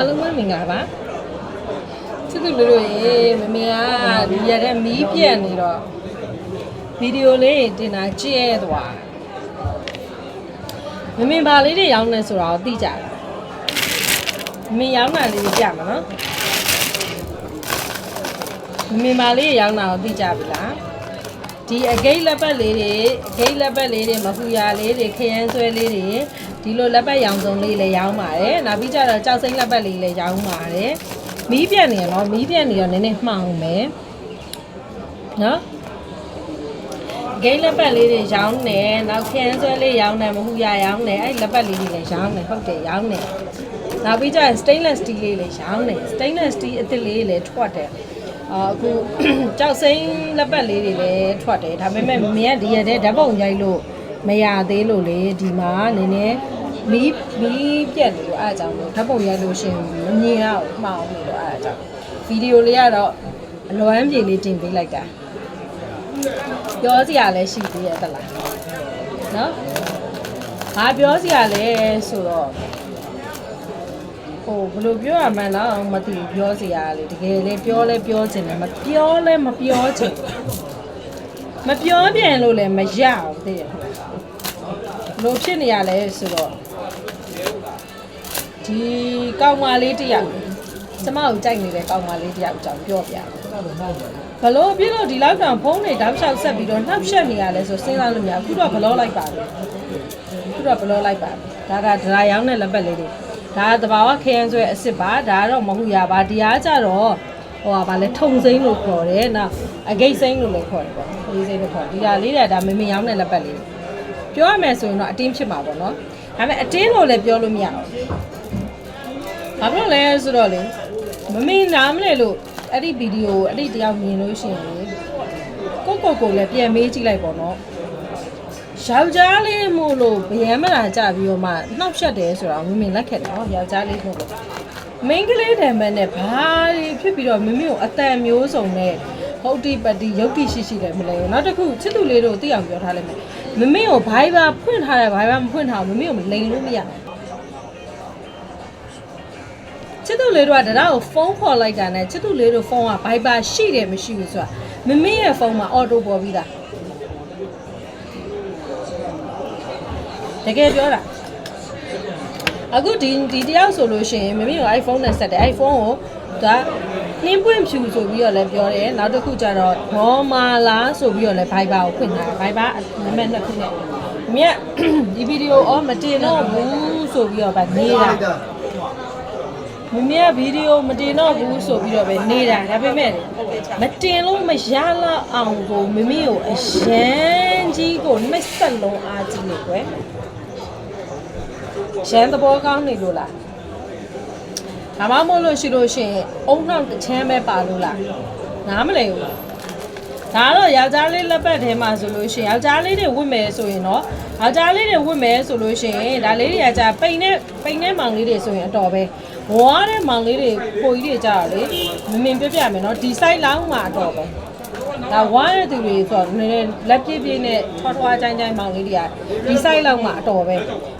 အားလုံးပဲမင်္ဂလာပါချစ်သူလူတို့ရေမမေကဒီရက်တဲ့မီးပြက်နေတော့ဗီဒီယိုလေးတင်တာကြည့်ရသွားမမေဘာလေးတွေရောင်းနေဆိုတော့သိကြတာမမေရောင်းတာလေးကြမှာနော်မမေဘာလေးရောင်းတာကိုသိကြပြီလား ဒီအဂိတ်လက်ပတ်လေးတွေအဂိတ်လက်ပတ်လေးတွေမဟူရာလေးတွေခရမ်းဆွဲလေးတွေဒီလိုလက်ပတ်ရောင်စုံလေးလည်းရောင်းပါတယ်နောက်ပြီးကြတော့ကြောက်စိမ့်လက်ပတ်လေးလည်းရောင်းပါတယ်မီးပြက်နေရနော်မီးပြက်နေတော့နည်းနည်းမှောင်မယ်နော်ဂိမ်းလက်ပတ်လေးတွေရောင်းနေနောက်ခရမ်းဆွဲလေးရောင်းနေမဟူရာရောင်းနေအဲ့လက်ပတ်လေးတွေလည်းရောင်းနေဟုတ်တယ်ရောင်းနေနောက်ပြီးကြရင် stainless steel လေးလည်းရောင်းနေ stainless steel အစ်စ်လေးလည်းထွက်တယ် အာအခုကြောက်စိမ့်လက်ပတ်လေးတွေလည်းထွက်တယ်ဒါပေမဲ့မင်းကဒီရက်တည်းဓာတ်ပုံရိုက်လို့မရသေးလို့လေဒီမှာနည်းနည်းမီးမီးပြက်နေလို့အားအကြောင်းလို့ဓာတ်ပုံရိုက်လို့ရှရင်မမြင်ရအောင်မှောင်နေလို့အားအကြောင်းဗီဒီယိုလေးကတော့အလွမ်းပြေလေးတင်ပေးလိုက်တာပြောစရာလည်းရှိသေးရဲ့တလားနော်ဘာပြောစရာလဲဆိုတော့ ဟိုဘယ်လိုပြောရမှန်းတော့မသိဘူးပြောစရာလေတကယ်လေပြောလဲပြောချင်တယ်မပြောလဲမပြောချင်ဘူးမပြောပြန်လို့လည်းမရအောင်သိရဘယ်လိုဖြစ်နေရလဲဆိုတော့ဒီကောင်မလေးတစ်ယောက်ကျမကိုကြိုက်နေတဲ့ကောင်မလေးတစ်ယောက်အကြောင်းပြောပြဘလို့ပြလို့ဒီလောက်တောင်ဖုန်းတွေတောက်လျှောက်ဆက်ပြီးတော့နှောက်ရှက်နေရလဲဆိုစဉ်းစားလို့မရဘူးအခုတော့ဘလော့လိုက်ပါပြီအခုတော့ဘလော့လိုက်ပါပြီဒါကဒရာရောင်းတဲ့လက်ပတ်လေးတွေ ဒါကတဘာဝခရမ်းဆွဲအစ်စ်ပါဒါကတော့မဟုတ်ရပါတရားကြတော့ဟိုပါလဲထုံစိမ့်လို့ခေါ်တယ်နောက်အဂိတ်စိမ့်လို့လည်းခေါ်တယ်ပေါ့လေးစိမ့်လို့ခေါ်ဒီဟာလေးတွေကဒါမမေရောင်းတဲ့လက်ပတ်လေးတွေပြောရမယ်ဆိုရင်တော့အတင်းဖြစ်မှာပေါ့နော်ဒါပေမဲ့အတင်းလို့လည်းပြောလို့မရဘူးဘာဖြစ်လို့လဲဆိုတော့လေမမေနားမလဲလို့အဲ့ဒီဗီဒီယိုအဲ့ဒီတယောက်မြင်လို့ရှိရင်လေကိုကိုကိုလည်းပြန်မေးကြည့်လိုက်ပေါ့နော် ယောက်ျားလေးမို့လို့ဗျမ်းမလာကြပြီးတော့မှနှောက်ရှက်တယ်ဆိုတော့မမေလက်ခက်တယ်နော်ယောက်ျားလေးမို့လို့မိန်းကလေးတံမန်နဲ့ဘာတွေဖြစ်ပြီးတော့မမေကိုအတန်မျိုးစုံနဲ့ဟုတ်တိပတိယုတ်တိရှိရှိလည်းမလဲဘူးနောက်တစ်ခုချစ်သူလေးတို့သိအောင်ပြောထားလိုက်မယ်မမေကိုဘိုင်ဘာဖွင့်ထားတယ်ဘိုင်ဘာမဖွင့်ထားဘူးမမေကိုမလိန်လို့မရဘူးချစ်သူလေးတို့ကတရားကိုဖုန်းခေါ်လိုက်တာနဲ့ချစ်သူလေးတို့ဖုန်းကဘိုင်ဘာရှိတယ်မရှိဘူးဆိုတာမမေရဲ့ဖုန်းမှာအော်တိုပေါ်ပြီးသား တကယ်ပြောတာအခုဒီဒီတယောက်ဆိုလို့ရှိရင်မမေက iPhone နဲ့ဆက်တယ် iPhone ကိုဒါနှင်းပွင့်ဖြူဆိုပြီးတော့လည်းပြောတယ်နောက်တစ်ခုကျတော့ဘောမာလာဆိုပြီးတော့လည်း Viber ကိုဖွင့်ထားတယ် Viber နံပါတ်နှစ်ခုနဲ့မြက်ဒီဗီဒီယိုအော်မတင်တော့ဘူးဆိုပြီးတော့ဗနေတာမမေကဗီဒီယိုမတင်တော့ဘူးဆိုပြီးတော့ပဲနေတာဒါပေမဲ့မတင်လို့မရလောက်အောင်ကိုမမေကိုအရန်ကြီးကိုနှိမ့်ဆက်လုံးအားကြီးနေကွယ် ရန်သဘောကောင်းနေလို့လားဒါမှမဟုတ်လို့ရှိလို့ရှိရင်အုံနောက်တစ်ချမ်းပဲပါလို့လားနားမလဲဘူးဒါကတော့ယောက်ျားလေးလက်ပတ်ထဲမှာဆိုလို့ရှိရင်ယောက်ျားလေးတွေဝတ်မယ်ဆိုရင်တော့ယောက်ျားလေးတွေဝတ်မယ်ဆိုလို့ရှိရင်ဒါလေးတွေကကြာပိန်နဲ့ပိန်နဲ့မောင်လေးတွေဆိုရင်အတော်ပဲဝါးတဲ့မောင်လေးတွေကိုကြီးတွေကြာတယ်လေမမင်ပြပြမယ်နော်ဒီ site လောက်မှအတော်ပဲ ဒါဝါးတဲ့သူတွေဆိုတော့နည်းနည်းလက်ပြည့်ပြည့်နဲ့ထွားထွားချိုင်းချိုင်းမောင်လေးတွေကဒီ site လောက်မှအတော်ပဲ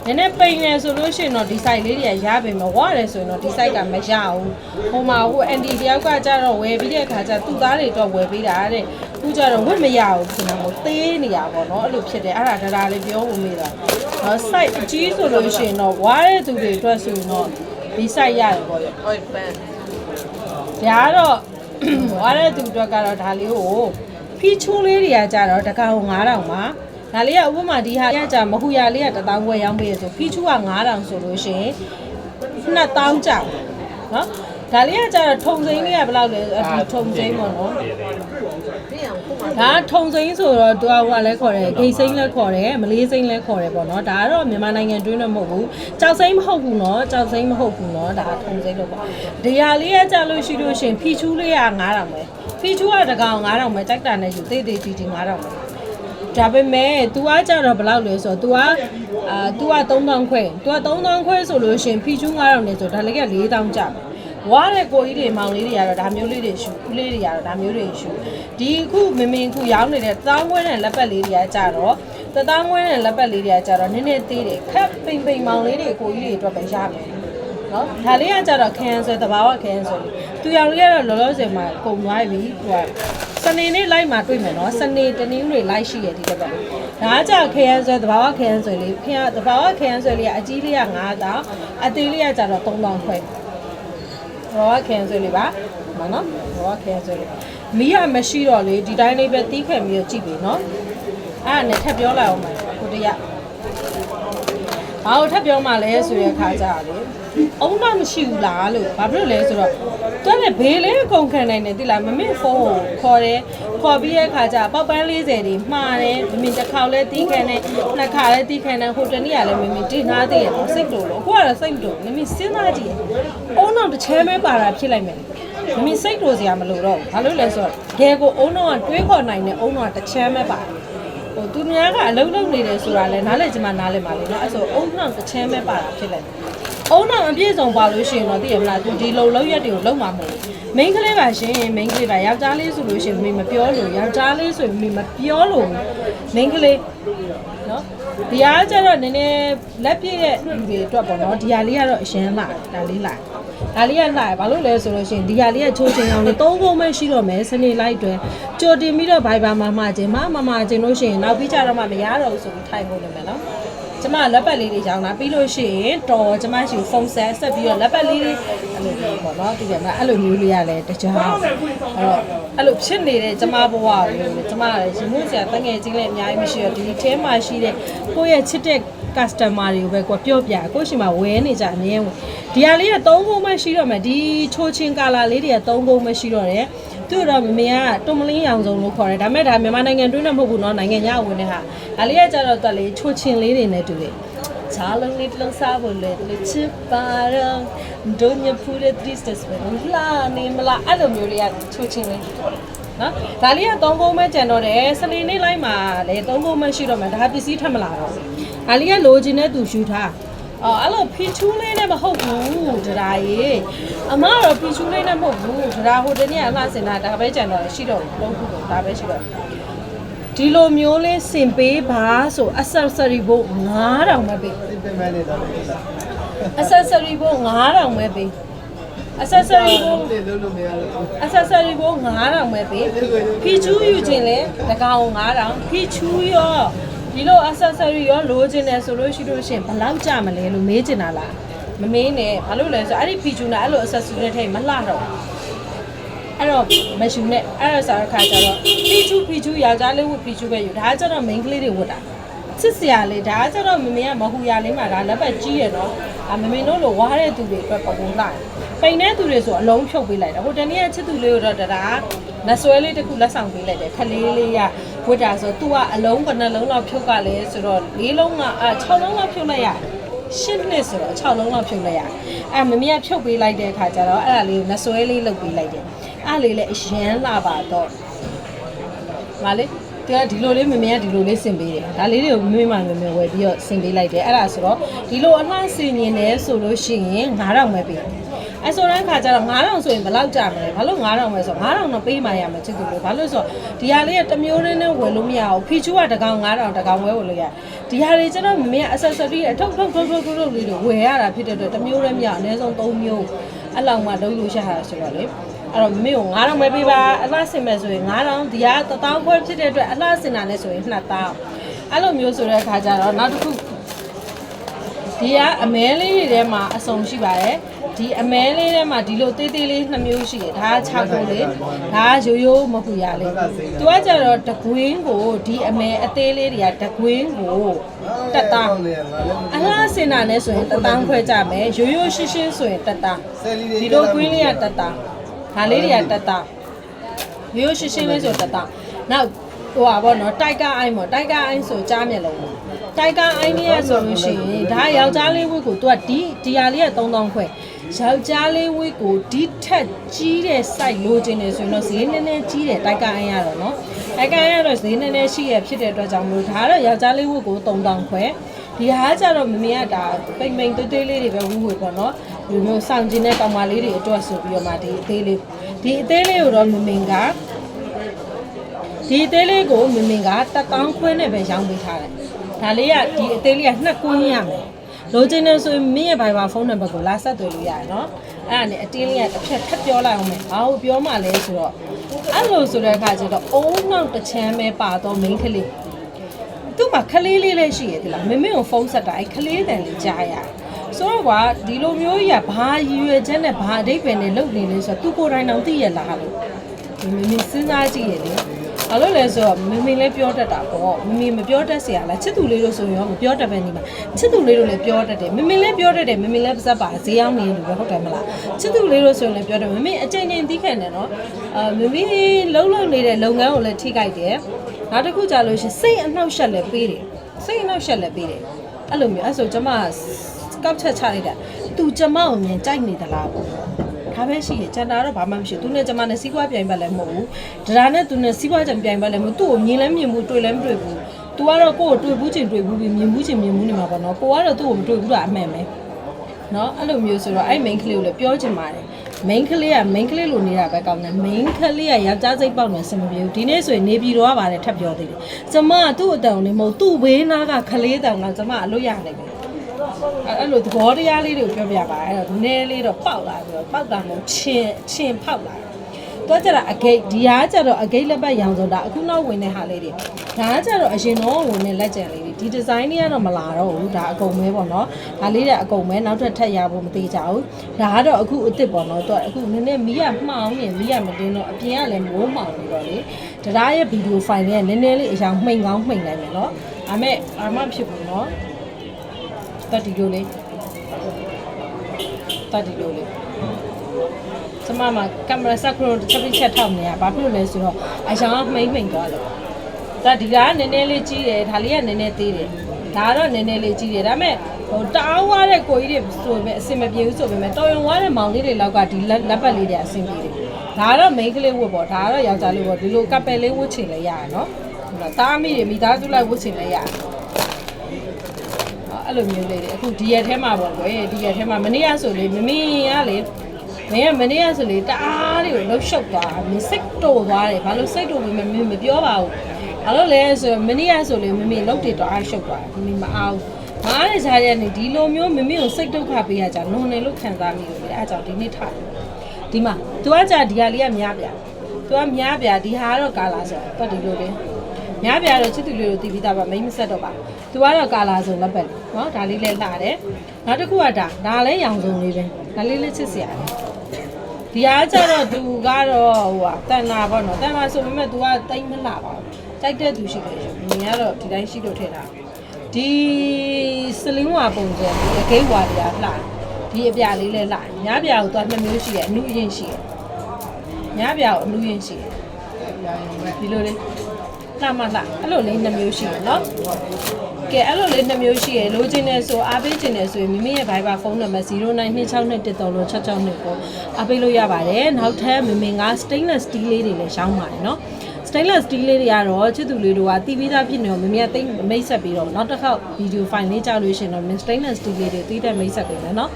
နည်းနည်းပိန်နေဆိုလို့ရှိရင်တော့ဒီ site လေးတွေကရပြီမဝါးတယ်ဆိုရင်တော့ဒီ site ကမရဘူးဟိုမှာဟို anti တယောက်ကကြတော့ဝယ်ပြီးတဲ့အခါကျသူ့သားတွေတော့ဝယ်ပေးတာတဲ့ခုကျတော့ဝတ်မရဘူးဆိုတော့သေးနေရပါတော့အဲ့လိုဖြစ်တယ်အဲ့ဒါဒါဒါလေးပြောဖို့မေးတာဟော site အကြီးဆိုလို့ရှိရင်တော့ဝါးတဲ့သူတွေအတွက်ဆိုရင်တော့ဒီ site ရတယ်ပေါ့လေ oil pan ဒါကတော့ ဝါတဲ့သူအတွက်ကတော့ဒါလေးကိုဖီချိုးလေးတွေကကြတော့တကောင်9000ပါဒါလေးကဥပမာဒီဟာရကြမဟူရလေးက1000ခွဲရောင်းပေးရဆိုဖီချိုးက9000ဆိုလို့ရှိရင်2000ကျနော် ဒါလေးကကြတော့ထုံစိမ့်လေးကဘယ်လောက်လဲဒီထုံစိမ့်ပေါ့နော် ပြီးအောင်ခုမှ ဒါထုံစိမ့်ဆိုတော့သူကဟိုကလည်းခေါ်တယ်ဂိတ်စိမ့်လည်းခေါ်တယ်မလေးစိမ့်လည်းခေါ်တယ်ပေါ့နော်ဒါကတော့မြန်မာနိုင်ငံတွင်းတော့မဟုတ်ဘူးကြောက်စိမ့်မဟုတ်ဘူးနော်ကြောက်စိမ့်မဟုတ်ဘူးနော်ဒါကထုံစိမ့်လို့ပေါ့ဒီဟာလေးကကြာလို့ရှိလို့ရှရင်ဖီချူးလေးက9000ပဲဖီချူးကတကောင်9000ပဲကြိုက်တာနဲ့ယူတေးတေးကြီးကြီး9000ပဲဒါပေမဲ့ तू ကကြတော့ဘယ်လောက်လဲဆိုတော့ तू ကအာ तू က3000ခွဲ तू က3000ခွဲဆိုလို့ရှရင်ဖီချူး9000နဲ့ဆိုဒါလည်းက4000ကျပဲ ဝါတဲ့ကိုကြီးတွေမောင်လေးတွေကတော့ဒါမျိုးလေးတွေရှူဦးလေးတွေကတော့ဒါမျိုးတွေရှူဒီအခုမမင်ခုရောင်းနေတဲ့တောင်းခွဲတဲ့လက်ပတ်လေးတွေကကြတော့တတောင်းခွဲတဲ့လက်ပတ်လေးတွေကကြတော့နည်းနည်းသေးတယ်ခက်ပိန်ပိန်မောင်လေးတွေကိုကြီးတွေအတွက်ပဲရမယ်နော်ဒါလေးကကြတော့ခရမ်းဆွဲတဘာဝခရမ်းဆွဲလေးသူရောင်လေးကတော့လောလောဆယ်မှာကုန်သွားပြီဟိုကစနေနေ့လိုက်မှာတွေ့မယ်နော်စနေတနင်္ဂနွေလိုက်ရှိရဒီတစ်ပတ်ဒါကကြခရမ်းဆွဲတဘာဝခရမ်းဆွဲလေးခရမ်းတဘာဝခရမ်းဆွဲလေးကအကြီးလေးက9တောင်အသေးလေးကကြတော့3တောင်ခွဲ ဘောကခရမ်းဆွဲလေးပါမနော်ဘောကခရမ်းဆွဲလေးမီးကမရှိတော့လေဒီတိုင်းလေးပဲတီးခွဲပြီးတော့ကြည့်ပြီနော်အဲ့ဒါနဲ့ထပ်ပြောလိုက်အောင်မယ်ကိုတရဘာလို့ထပ်ပြောမှလဲဆိုတဲ့အခါကျတော့လေ အုံတော့မရှိဘူးလားလို့ဘာဖြစ်လို့လဲဆိုတော့တွန်းနဲ့ဘေးလေးအကုန်ခံနိုင်တယ်တိလားမမေဖုန်းကိုခေါ်တယ်ခေါ်ပြီးရဲ့အခါကျပေါက်ပန်း40တွေမှားတယ်မမင်တစ်ခေါက်လဲတီးခံတယ်နှစ်ခါလဲတီးခံတယ်ဟိုတနေ့ကလည်းမမင်တင်သားသေးတယ်စိတ်တူလို့အခုကတော့စိတ်တူမမင်စဉ်းစားကြည့်အုံတော့တစ်ချဲမဲပါတာဖြစ်လိုက်မယ်မမင်စိတ်တူစရာမလိုတော့ဘူးဘာလို့လဲဆိုတော့ဂဲကိုအုံတော့ကတွေးခေါ်နိုင်တဲ့အုံတော့တစ်ချဲမဲပါတယ် ဟိုသူများကအလုံးလုံးနေတယ်ဆိုတာလဲနားလည်ချင်မှနားလည်ပါလေเนาะအဲ့ဆိုအုံနောက်တစ်ချမ်းပဲပါတာဖြစ်လိုက် အုံနောက်အပြည့်စုံပါလို့ရှိရင်တော့သိရမလားသူဒီလုံလောက်ရက်တွေကိုလုံမှာမဟုတ်ဘူးမိန်းကလေးပါရှင်မိန်းကလေးပါယောက်ျားလေးဆိုလို့ရှိရင်မိမပြောလို့ယောက်ျားလေးဆိုရင်မိမပြောလို့မိန်းကလေးနော်ဒီအားကျတော့နည်းနည်းလက်ပြည့်ရဲ့လူတွေအတွက်ပေါ့နော်ဒီဟာလေးကတော့အရင်လာဒါလေးလာဒါလေးကလာဘာလို့လဲဆိုလို့ရှိရင်ဒီဟာလေးကချိုးချင်အောင်လို့သုံးခုမှရှိတော့မယ်စနေလိုက်တွင်ကြိုတင်ပြီးတော့ Viber မှာမှာခြင်းမမမှာခြင်းလို့ရှိရင်နောက်ပြီးကြတော့မှမရတော့ဘူးဆိုပြီးထိုင်ဖို့လုပ်မယ်နော် ကျမလက်ပတ်လေးတွေရောင်းတာပြီးလို့ရှိရင်တော်ကျမရှိဖုန်းဆက်ဆက်ပြီးတော့လက်ပတ်လေးတွေအဲ့လိုမျိုးပေါ့နော်ဒီကမှာအဲ့လိုမျိုးလေးရလဲတကြားအဲ့တော့အဲ့လိုဖြစ်နေတဲ့ကျမဘဝကိုကျမရင်မှုစရာတငယ်ချင်းလည်းအများကြီးမရှိတော့ဒီထဲမှာရှိတဲ့ကိုယ့်ရဲ့ချစ်တဲ့ customer တွေကိုပဲကိုပြောပြကိုရှိမှာဝယ်နေကြအမြဲဝင်ဒီဟာလေးက3ခုမှရှိတော့မယ်ဒီချိုးချင်းကာလာလေးတွေက3ခုမှရှိတော့တယ်သူတော့မမေကတွန်မလင်းရောင်စုံလို့ခေါ်တယ်ဒါမဲ့ဒါမြန်မာနိုင်ငံတွင်းနဲ့မဟုတ်ဘူးเนาะနိုင်ငံခြားဝင်တဲ့ဟာဒါလေးကကြတော့တက်လေချိုးချင်းလေးတွေနဲ့တူတယ် ချာလုံးလေးလုံးစားဖို့လေလေချစ်ပါတော့ဒုညဖူတဲ့ tristess ပဲလာနေမလားအဲ့လိုမျိုးလေးကချိုးချင်းလေးနော်ဒါလေးက3ကုန်းပဲကြံတော့တယ်စနေနေ့လိုက်မှာလေ3ကုန်းပဲရှိတော့မှာဒါပစ္စည်းထပ်မလာတော့ဘူးဒါလေးကလိုချင်တဲ့သူယူထားအော်အဲ့လိုဖီချူးလေးနဲ့မဟုတ်ဘူးတရားကြီးအမကတော့ဖီချူးလေးနဲ့မဟုတ်ဘူးတရားဟိုတနေ့အလှစင်တာဒါပဲကြံတော့ရှိတော့လုံးခုတော့ဒါပဲရှိတော့ ဒီလိုမျိုးလေးစင်ပေးပါဆို accessory ဘို့9000ပဲပေးဒီပြင်မဲ့နေတော့လေ accessory ဘို့9000ပဲပေး accessory ဘို့လေလုံးလို့မရလို့ accessory ဘို့9000ပဲပေးဖီချူးယူခြင်းလဲတကောင်9000ဖီချူးရောဒီလို accessory ရောလိုချင်တယ်ဆိုလို့ရှိလို့ရှိရင်ဘယ်လောက်ကြမလဲလို့မေးချင်တာလားမမေးနဲ့ဘာလို့လဲဆိုတော့အဲ့ဒီဖီချူးနဲ့အဲ့လို accessory နဲ့ထိမလှတော့ဘူး အဲ့တော့မရှူနဲ့အဲ့ဒါဆိုတော့ခါကျတော့ဖီချူးဖီချူးယောက်ျားလေးဝတ်ဖီချူးပဲယူဒါကကျတော့ main ကလေးတွေဝတ်တာစစ်စရာလေးဒါကကျတော့မမေကမဟူရလေးမှာဒါလက်ပတ်ကြီးရနော်ဒါမမေတို့လိုဝါတဲ့သူတွေအတွက်ပုံပုံလိုက်ပိန်တဲ့သူတွေဆိုအလုံးဖြုတ်ပေးလိုက်တာဟိုတနေ့ကချစ်သူလေးကိုတော့ဒါလက်ဆွဲလေးတစ်ခုလက်ဆောင်ပေးလိုက်တယ်ခလေးလေးရဝတ်တာဆို तू ကအလုံးဘယ်နှလုံးလောက်ဖြုတ်ကလဲဆိုတော့၄လုံးကအာ6လုံးလောက်ဖြုတ်လိုက်ရတယ်ရှစ်နှစ်ဆိုတော့6လုံးလောက်ဖြုတ်လိုက်ရအဲမမီးကဖြုတ်ပေးလိုက်တဲ့အခါကျတော့အဲ့ဒါလေးကိုလက်ဆွဲလေးလုပ်ပေးလိုက်တယ် အဲ့လေးလည်းအရန်လာပါတော့မလေးသူကဒီလိုလေးမမေကဒီလိုလေးဆင်ပေးတယ်ဒါလေးတွေကိုမမေမှမမေဝယ်ပြီးတော့ဆင်ပေးလိုက်တယ်အဲ့ဒါဆိုတော့ဒီလိုအလှဆင်မြင်တယ်ဆိုလို့ရှိရင်9000ပဲပေးအဲဆိုတဲ့အခါကျတော့9000ဆိုရင်ဘယ်လောက်ကြမလဲဘာလို့9000ပဲဆိုတော့9000တော့ပေးမှရမယ်ချစ်သူလို့ဘာလို့ဆိုတော့ဒီဟာလေးကတစ်မျိုးရင်းနဲ့ဝယ်လို့မရဘူးဖီချူကတကောင်9000တကောင်ဝယ်ဝယ်လို့ရဒီဟာတွေကျတော့မမေက accessory အထုပ်ထုပ်ထုပ်ထုပ်ထုပ်လေးတွေဝယ်ရတာဖြစ်တဲ့အတွက်တစ်မျိုးလည်းမရအနည်းဆုံး3မျိုးအဲ့လောက်မှလုပ်လို့ရတာဆိုတော့လေ အဲ့တော့မမေကို9000ပဲပေးပါအလှဆင်မဲ့ဆိုရင်9000ဒီက1000ခွဲဖြစ်တဲ့အတွက်အလှဆင်တာနဲ့ဆိုရင်2000အဲ့လိုမျိုးဆိုတဲ့အခါကျတော့နောက်တစ်ခုဒီကအမဲလေးတွေထဲမှာအစုံရှိပါတယ်ဒီအမဲလေးထဲမှာဒီလိုသေးသေးလေးနှစ်မျိုးရှိတယ်ဒါက6ခုလေးဒါကရိုးရိုးမဟုတ်ရလေးသူကကြတော့တကွင်းကိုဒီအမဲအသေးလေးတွေကတကွင်းကိုတက်သားလေငါလည်းအလားစင်တာနဲ့ဆိုရင်တတန်းခွဲကြမယ်ရိုးရိုးရှင်းရှင်းဆိုရင်တတန်းဆယ်လီတွေဒီလိုကွင်းလေးကတတန်း ဒါလေးတွေကတတန်းရိုးရိုးရှင်းရှင်းလေးဆိုတတန်းနောက်ဟိုပါဘောနော်တိုက်ကာအိုင်းပေါ့တိုက်ကာအိုင်းဆိုကြားမျက်လုံးပေါ့တိုက်ကာအိုင်းလေးရဆိုလို့ရှိရင်ဒါယောက်ျားလေးဝတ်ကိုသူကဒီဒီဟာလေးက3000ခွဲယောက်ျားလေးဝတ်ကိုဒီထက်ကြီးတဲ့ site လိုချင်နေဆိုရင်တော့ဈေးနည်းနည်းကြီးတယ်တိုက်ကာအိုင်းရတော့နော်တိုက်ကာအိုင်းရတော့ဈေးနည်းနည်းရှိရဖြစ်တဲ့အတွက်ကြောင့်မလို့ဒါကတော့ယောက်ျားလေးဝတ်ကို3000ခွဲဒီဟာကကြတော့မမေကဒါပိမ့်ပိမ့်သေးသေးလေးတွေပဲဝူးဝေပေါ့နော် ဒီလိုမျိုးစောင့်ကျင်တဲ့ကောင်မလေးတွေအတွက်ဆိုပြီးတော့မှဒီအသေးလေးဒီအသေးလေးကိုတော့မမင်ကဒီအသေးလေးကိုမမင်ကတက်တောင်းခွင်းနဲ့ပဲရောင်းပေးထားတယ်ဒါလေးကဒီအသေးလေးကနှစ်ကွင်းရမယ်လိုချင်နေဆိုရင်မင်းရဲ့ Viber ဖုန်းနံပါတ်ကိုလာဆက်သွယ်လို့ရတယ်နော်အဲ့ဒါနဲ့အတင်းလေးကတစ်ဖြတ်ထပ်ပြောလိုက်အောင်မယ်ဘာလို့ပြောမှလဲဆိုတော့အဲ့လိုဆိုတဲ့အခါကျတော့အုံနောက်တစ်ချမ်းပဲပါတော့ main ကလေးသူ့မှာခလေးလေးလည်းရှိရသေးလားမမင်းကိုဖုန်းဆက်တာအဲ့ခလေးတန်လေးကြားရတယ် ဆိုတော့ကွာဒီလိုမျိုးကြီးကဘာရည်ရွယ်ချက်နဲ့ဘာအဓိပ္ပာယ်နဲ့လုပ်နေလဲဆိုတော့သူကိုယ်တိုင်တော့သိရလားလို့ဒီမမင်းစဉ်းစားကြည့်ရလေဘာလို့လဲဆိုတော့မမင်းလည်းပြောတတ်တာပေါ့မမင်းမပြောတတ်เสียလားချစ်သူလေးတို့ဆိုရင်ရောမပြောတတ်ပဲနေမှာချစ်သူလေးတို့လည်းပြောတတ်တယ်မမင်းလည်းပြောတတ်တယ်မမင်းလည်းပါစပ်ပါဈေးရောက်နေလို့ပဲဟုတ်တယ်မလားချစ်သူလေးတို့ဆိုရင်လည်းပြောတယ်မမင်းအချိန်ချင်းသိခဲ့တယ်နော်အာမမင်းလှုပ်လှုပ်နေတဲ့လုပ်ငန်းကိုလည်းထိခိုက်တယ်နောက်တစ်ခုကြာလို့ရှရင်စိတ်အနှောက်အယှက်လည်းပေးတယ်စိတ်အနှောက်အယှက်လည်းပေးတယ်အဲ့လိုမျိုးအဲ့ဆိုကျမ ကောက်ချက်ချလိုက်တာသူကျမကိုမြင်ကြိုက်နေသလားပေါ့ဒါပဲရှိရကျန်တာတော့ဘာမှမရှိဘူးသူနဲ့ကျမနဲ့စီးပွားပြိုင်ပတ်လည်းမဟုတ်ဘူးဒရာနဲ့သူနဲ့စီးပွားကြံပြိုင်ပတ်လည်းမဟုတ်သူ့ကိုမြင်လည်းမြင်ဘူးတွေ့လည်းမတွေ့ဘူးသူကတော့ကိုယ့်ကိုတွေ့ဘူးချင်းတွေ့ဘူးပြီးမြင်ဘူးချင်းမြင်ဘူးနေမှာပေါ့နော်ကိုကတော့သူ့ကိုမတွေ့ဘူးတာအမှန်ပဲနော်အဲ့လိုမျိုးဆိုတော့အဲ့ main ကလေးကိုလည်းပြောချင်ပါတယ် main ကလေးက main ကလေးလိုနေတာပဲကောင်းတယ် main ကလေးကယောက်ျားစိတ်ပေါက်နေစမပြေဘူးဒီနေ့ဆိုရင်နေပြည်တော်ကပါတယ်ထပ်ပြောသေးတယ်ကျမကသူ့အတန်ကိုနေမဟုတ်သူ့ဘေးနားကခလေးတန်ကကျမအလို့ရနိုင်တယ် အဲ့အဲ့လိုသဘောတရားလေးတွေကိုပြောပြပါအဲ့တော့နည်းလေးတော့ပေါက်လာပြီးတော့ပေါက်တာမဟုတ်ချင်းချင်းဖောက်လာတယ်တော့ကြတာအဂိတ်ဒီဟာကြတော့အဂိတ်လက်ပတ်ရောင်ဆိုတာအခုနောက်ဝင်တဲ့ဟာလေးတွေဒါကကြတော့အရင်တော့ဝင်တဲ့လက်ကျန်လေးတွေဒီဒီဇိုင်းလေးကတော့မလာတော့ဘူးဒါအကုန်ပဲပေါ့နော်ဒါလေးတွေအကုန်ပဲနောက်ထပ်ထပ်ရဖို့မသေးကြဘူးဒါကတော့အခုအစ်စ်ပေါ့နော်သူကအခုနည်းနည်းမီးရမှောင်နေမီးရမတင်းတော့အပြင်ကလည်းမိုးမှောင်နေတော့လေတရားရဲ့ဗီဒီယိုဖိုင်လေးကနည်းနည်းလေးအရောင်မှိန်ကောင်းမှိန်နိုင်မယ်နော်ဒါမဲ့အာမဖြစ်ဘူးနော် တတ်ဒီလိုလေးတတ်ဒီလိုလေးကျမမှာကင်မရာစကရိုတစ်ချက်တစ်ချက်ထောက်နေရဘာဖြစ်လို့လဲဆိုတော့အရောင်ကမှိမ့်မှိန်သွားလို့ဒါဒီကနည်းနည်းလေးကြီးတယ်ဒါလေးကနည်းနည်းသေးတယ်ဒါကတော့နည်းနည်းလေးကြီးတယ်ဒါပေမဲ့ဟိုတအားဝါတဲ့ကိုကြီးတွေဆိုပေမဲ့အဆင်မပြေဘူးဆိုပေမဲ့တော်ရုံဝါတဲ့မောင်လေးတွေလောက်ကဒီလက်လက်ပတ်လေးတွေအဆင်ပြေတယ်ဒါကတော့ main ကလေးဝတ်ပေါ့ဒါကတော့ယောက်ျားလေးပေါ့ဒီလိုကပ်ပယ်လေးဝတ်ချင်လည်းရတယ်နော်ဟိုလားတားမိတွေမိသားစုလိုက်ဝတ်ချင်လည်းရတယ် အဲ့လိုမျိုးလေးတွေအခုဒီရက်ထဲမှာပေါ့ကွယ်ဒီရက်ထဲမှာမနေ့ကဆိုလေမမင်းကလေမင်းကမနေ့ကဆိုလေတအားတွေကိုလှုပ်ရှုပ်သွားမင်းစိတ်တိုသွားတယ်ဘာလို့စိတ်တိုမမင်းမပြောပါဘူးဘာလို့လဲဆိုတော့မနေ့ကဆိုလေမမင်းလှုပ်တယ်တော့အားရှုပ်သွားတယ်မင်းမအားဘူးမအားတဲ့ဈာရက်နေဒီလိုမျိုးမမင်းကိုစိတ်ဒုက္ခပေးရကြလွန်နေလို့ခံစားမိလို့လေအဲအကြောင့်ဒီနေ့ထားတယ်ဒီမှာ तू ကကြာဒီဟာလေးကများပြ तू ကများပြဒီဟာကတော့ကာလာဆိုတော့ဒီလိုလေး ။များပြားတော့ချစ်သူလေးကိုတည်ပြီးသားပါမိမ့်မဆက်တော့ပါ။သူကတော့ကာလာစုံလက်ပတ်လေးနော်ဒါလေးလည်းလှတယ်။နောက်တစ်ခုကဒါဒါလည်းရောင်စုံလေးပဲ။ဒါလေးလည်းချစ်စရာလေး။ဒီအားကြတော့သူကတော့ဟိုဟာတန်နာပေါ့နော်။တန်နာဆိုပေမဲ့ तू ကတိတ်မလှပါဘူး။တိုက်တဲ့သူရှိတယ်။မြင်ရတော့ဒီတိုင်းရှိလို့ထင်တာ။ဒီစလင်းဝါပုံစံဒီအကိတ်ဝါတရားလှတယ်။ဒီအပြာလေးလည်းလှတယ်။ညပြာကို तू ကနှစ်မျိုးရှိတယ်။အနုအရင်ရှိတယ်။ညပြာကိုအနုအရင်ရှိတယ်။ဒီလိုလေး လှမလှအဲ့လိုလေးနှစ်မျိုးရှိတယ်နော်ကဲအဲ့လိုလေးနှစ်မျိုးရှိရလိုချင်တယ်ဆိုအားပေးချင်တယ်ဆိုရင်မိမိရဲ့ Viber ဖုန်းနံပါတ်0926213666ကိုအားပေးလို့ရပါတယ်နောက်ထပ်မိမိက stainless steel လေးတွေလည်းရောင်းပါတယ်နော် stainless steel လေးတွေကတော့ချစ်သူလေးတို့ကတီးပြီးသားဖြစ်နေတော့မမြတ်သိမ့်မိတ်ဆက်ပြီးတော့နောက်တစ်ခေါက် video file လေးကြောက်လို့ရှိရင်တော့ stainless steel လေးတွေတီးတဲ့မိတ်ဆက်ပေးမယ်နော်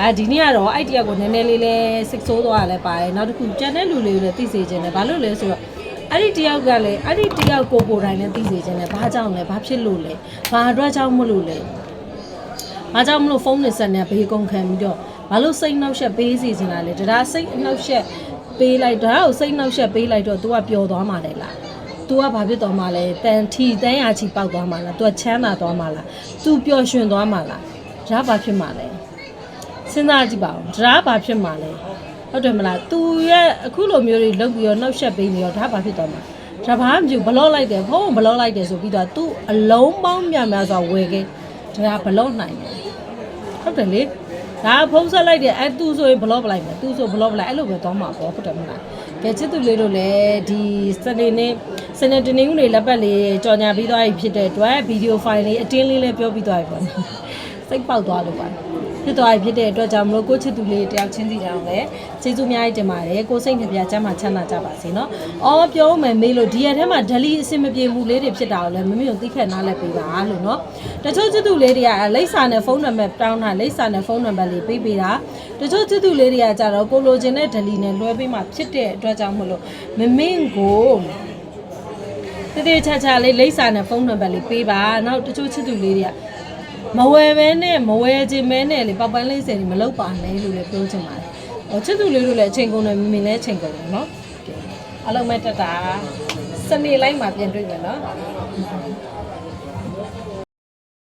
အဲဒီနေ့ကတော့ idea ကိုနည်းနည်းလေးလေးစိတ်ဆိုးသွားရလဲပါတယ်နောက်တစ်ခုကြံတဲ့လူလေးတွေလည်းသိစေခြင်းတယ်ဘာလို့လဲဆိုတော့ အဲ့ဒီတယောက်ကလည်းအဲ့ဒီတယောက်ကိုကိုယ်တိုင်လည်းသိစေခြင်းနဲ့ဘာကြောင့်လဲဘာဖြစ်လို့လဲဘာအတွက်ကြောင့်မလို့လဲဘာကြောင့်မလို့ဖုန်းနဲ့ဆက်နေဘေးကုန်ခံပြီးတော့ဘာလို့စိတ်နှောက်ရှက်ပေးစီခြင်းလားလဲဒါစိတ်နှောက်ရှက်ပေးလိုက်ဒါကိုစိတ်နှောက်ရှက်ပေးလိုက်တော့ तू ကပျော်သွားမှာလေလား तू ကဘာဖြစ်သွားမှာလဲတန်ထီတန်းရာချီပေါက်သွားမှာလား तू ကချမ်းသာသွားမှာလား तू ပျော်ရွှင်သွားမှာလားဒါဘာဖြစ်မှာလဲစဉ်းစားကြည့်ပါဦးဒါဘာဖြစ်မှာလဲ ဟုတ်တယ်မလားသူရဲ့အခုလိုမျိုးတွေလုပ်ပြီးတော့နှောက်ယှက်ပေးနေတော့ဒါဘာဖြစ်သွားမှာဒါဘာမှမဖြစ်ဘလော့လိုက်တယ်ဖုန်းဘလော့လိုက်တယ်ဆိုပြီးတော့သူအလုံးပေါင်းမြန်မြန်စွာဝယ်ခဲ့ဒါဘလော့နိုင်တယ်ဟုတ်တယ်လေဒါဖုန်းဆက်လိုက်တယ်အဲသူဆိုရင်ဘလော့ပလိုက်မယ်သူဆိုဘလော့ပလိုက်အဲ့လိုပဲသွားမှာပေါ့ဟုတ်တယ်မလားကဲချစ်သူလေးတို့လည်းဒီစနေနေ့စနေတနင်္ဂနွေလက်ပတ်လေးကြော်ညာပြီးသွားပြီဖြစ်တဲ့အတွက်ဗီဒီယိုဖိုင်လေးအတင်းလေးလည်းပြောပြီးသွားပြီပေါ့စိတ်ပေါက်သွားလို့ပါ ဖြစ်သွားပြီဖြစ်တဲ့အတွက်ကြောင့်မလို့ကိုချစ်သူလေးတယောက်ချင်းစီတောင်လည်းကျေးဇူးအများကြီးတင်ပါတယ်ကိုစိတ်နှပြချမ်းသာချမ်းသာကြပါစေနော်။အော်ပြောမယ်မေးလို့ဒီရက်ထဲမှာဒလီအဆင်မပြေမှုလေးတွေဖြစ်တာကိုလည်းမမေကိုသိခက်နားလဲပေးပါလို့နော်။တချို့ချစ်သူလေးတွေကလိပ်စာနဲ့ဖုန်းနံပါတ်တောင်းတာလိပ်စာနဲ့ဖုန်းနံပါတ်လေးပေးပေးတာတချို့ချစ်သူလေးတွေကကြတော့ကိုလိုချင်တဲ့ဒလီနဲ့လွှဲပေးမှဖြစ်တဲ့အတွက်ကြောင့်မလို့မမင်းကိုတတိချာချာလေးလိပ်စာနဲ့ဖုန်းနံပါတ်လေးပေးပါနောက်တချို့ချစ်သူလေးတွေက မဝယ်ပဲနဲ့မဝယ်ခြင်းမဲနဲ့လေပောက်ပန်းလေးစယ်ဒီမလောက်ပါနဲ့လို့လည်းပြောချင်ပါတယ်ဟောချစ်သူလေးတို့လည်းအချိန်ကုန်တယ်မင်းမင်းလည်းအချိန်ကုန်တယ်နော်အလုံးမဲ့တက်တာစနေလိုက်မှပြန်တွေ့မယ်နော်